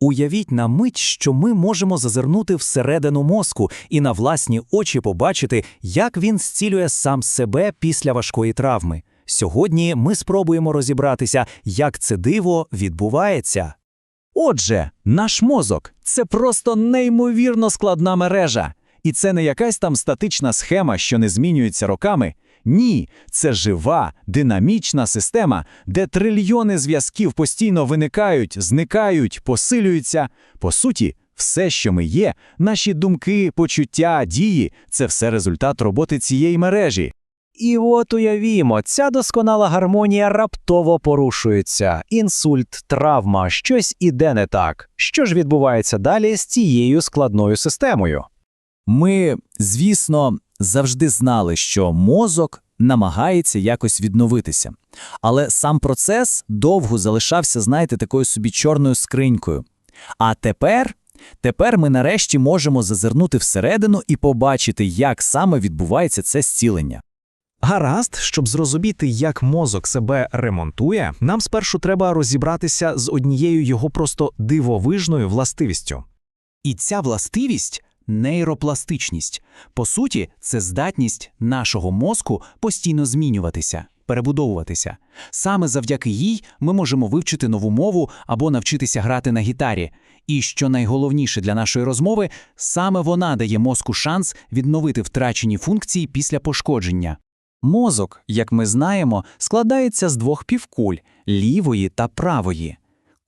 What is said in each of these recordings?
Уявіть на мить, що ми можемо зазирнути всередину мозку і на власні очі побачити, як він зцілює сам себе після важкої травми. Сьогодні ми спробуємо розібратися, як це диво відбувається. Отже, наш мозок це просто неймовірно складна мережа. І це не якась там статична схема, що не змінюється роками. Ні, це жива, динамічна система, де трильйони зв'язків постійно виникають, зникають, посилюються. По суті, все, що ми є, наші думки, почуття, дії це все результат роботи цієї мережі. І от уявімо, ця досконала гармонія раптово порушується. Інсульт, травма, щось іде не так. Що ж відбувається далі з цією складною системою? Ми, звісно, завжди знали, що мозок намагається якось відновитися. Але сам процес довго залишався, знаєте, такою собі чорною скринькою. А тепер, тепер ми нарешті можемо зазирнути всередину і побачити, як саме відбувається це зцілення. Гаразд, щоб зрозуміти, як мозок себе ремонтує, нам спершу треба розібратися з однією його просто дивовижною властивістю. І ця властивість нейропластичність. По суті, це здатність нашого мозку постійно змінюватися, перебудовуватися. Саме завдяки їй ми можемо вивчити нову мову або навчитися грати на гітарі. І що найголовніше для нашої розмови, саме вона дає мозку шанс відновити втрачені функції після пошкодження. Мозок, як ми знаємо, складається з двох півкуль лівої та правої.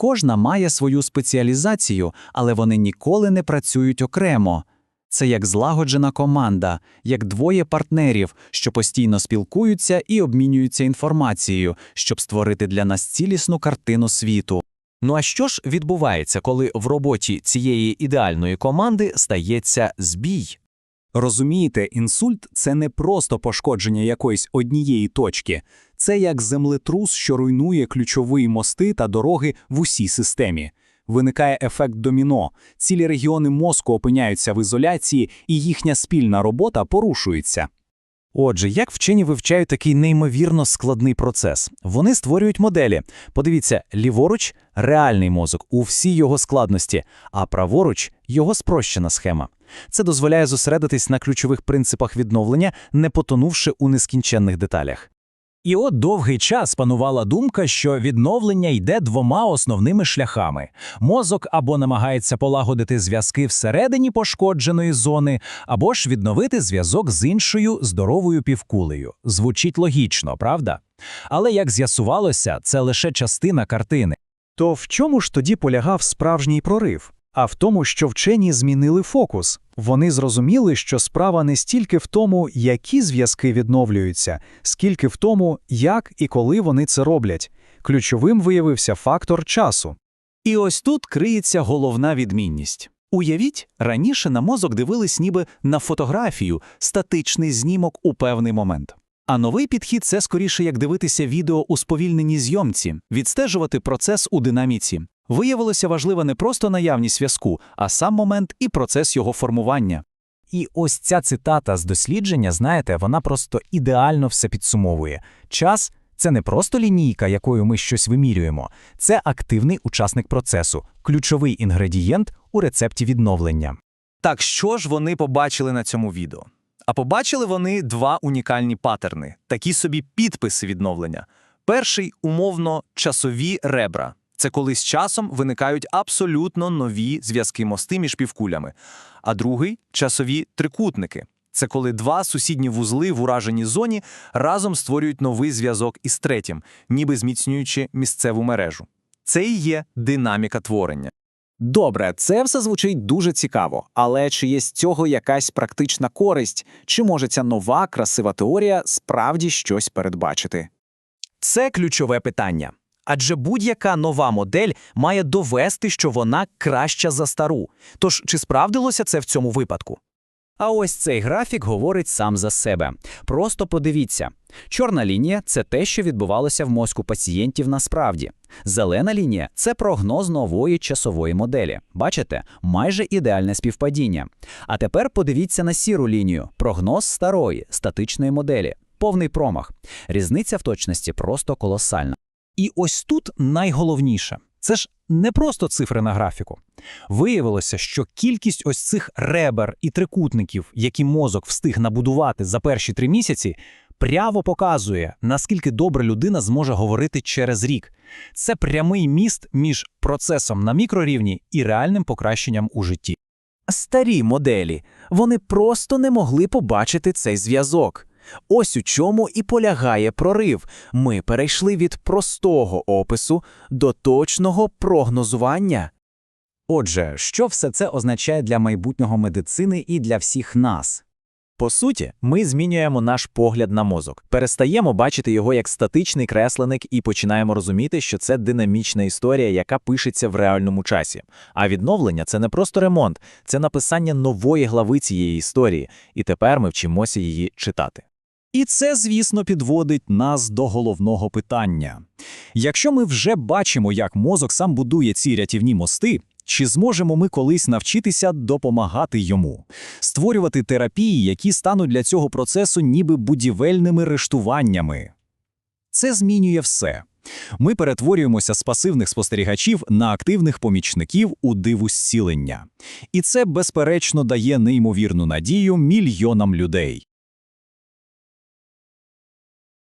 Кожна має свою спеціалізацію, але вони ніколи не працюють окремо. Це як злагоджена команда, як двоє партнерів, що постійно спілкуються і обмінюються інформацією, щоб створити для нас цілісну картину світу. Ну а що ж відбувається, коли в роботі цієї ідеальної команди стається збій? Розумієте, інсульт це не просто пошкодження якоїсь однієї точки, це як землетрус, що руйнує ключові мости та дороги в усій системі. Виникає ефект доміно, цілі регіони мозку опиняються в ізоляції, і їхня спільна робота порушується. Отже, як вчені вивчають такий неймовірно складний процес? Вони створюють моделі. Подивіться, ліворуч реальний мозок у всій його складності, а праворуч його спрощена схема. Це дозволяє зосередитись на ключових принципах відновлення, не потонувши у нескінченних деталях. І от довгий час панувала думка, що відновлення йде двома основними шляхами: мозок або намагається полагодити зв'язки всередині пошкодженої зони, або ж відновити зв'язок з іншою здоровою півкулею. Звучить логічно, правда? Але як з'ясувалося, це лише частина картини. То в чому ж тоді полягав справжній прорив? А в тому, що вчені змінили фокус. Вони зрозуміли, що справа не стільки в тому, які зв'язки відновлюються, скільки в тому, як і коли вони це роблять. Ключовим виявився фактор часу. І ось тут криється головна відмінність. Уявіть, раніше на мозок дивились ніби на фотографію, статичний знімок у певний момент. А новий підхід це скоріше як дивитися відео у сповільненій зйомці, відстежувати процес у динаміці. Виявилося важлива не просто наявність зв'язку, а сам момент і процес його формування. І ось ця цитата з дослідження, знаєте, вона просто ідеально все підсумовує. Час це не просто лінійка, якою ми щось вимірюємо, це активний учасник процесу, ключовий інгредієнт у рецепті відновлення. Так що ж вони побачили на цьому відео? А побачили вони два унікальні патерни, такі собі підписи відновлення. Перший умовно часові ребра. Це коли з часом виникають абсолютно нові зв'язки мости між півкулями. А другий часові трикутники. Це коли два сусідні вузли в ураженій зоні разом створюють новий зв'язок із третім, ніби зміцнюючи місцеву мережу. Це і є динаміка творення. Добре, це все звучить дуже цікаво, але чи є з цього якась практична користь, чи може ця нова красива теорія справді щось передбачити? Це ключове питання. Адже будь-яка нова модель має довести, що вона краща за стару. Тож чи справдилося це в цьому випадку? А ось цей графік говорить сам за себе. Просто подивіться: чорна лінія це те, що відбувалося в мозку пацієнтів насправді. Зелена лінія це прогноз нової часової моделі. Бачите, майже ідеальне співпадіння. А тепер подивіться на сіру лінію прогноз старої статичної моделі. Повний промах. Різниця в точності просто колосальна. І ось тут найголовніше. Це ж не просто цифри на графіку. Виявилося, що кількість ось цих ребер і трикутників, які мозок встиг набудувати за перші три місяці, прямо показує, наскільки добре людина зможе говорити через рік. Це прямий міст між процесом на мікрорівні і реальним покращенням у житті. Старі моделі, вони просто не могли побачити цей зв'язок. Ось у чому і полягає прорив. Ми перейшли від простого опису до точного прогнозування. Отже, що все це означає для майбутнього медицини і для всіх нас? По суті, ми змінюємо наш погляд на мозок, перестаємо бачити його як статичний кресленик і починаємо розуміти, що це динамічна історія, яка пишеться в реальному часі. А відновлення це не просто ремонт, це написання нової глави цієї історії, і тепер ми вчимося її читати. І це, звісно, підводить нас до головного питання. Якщо ми вже бачимо, як мозок сам будує ці рятівні мости, чи зможемо ми колись навчитися допомагати йому, створювати терапії, які стануть для цього процесу ніби будівельними рештуваннями? Це змінює все. Ми перетворюємося з пасивних спостерігачів на активних помічників у диву зцілення. І це, безперечно, дає неймовірну надію мільйонам людей.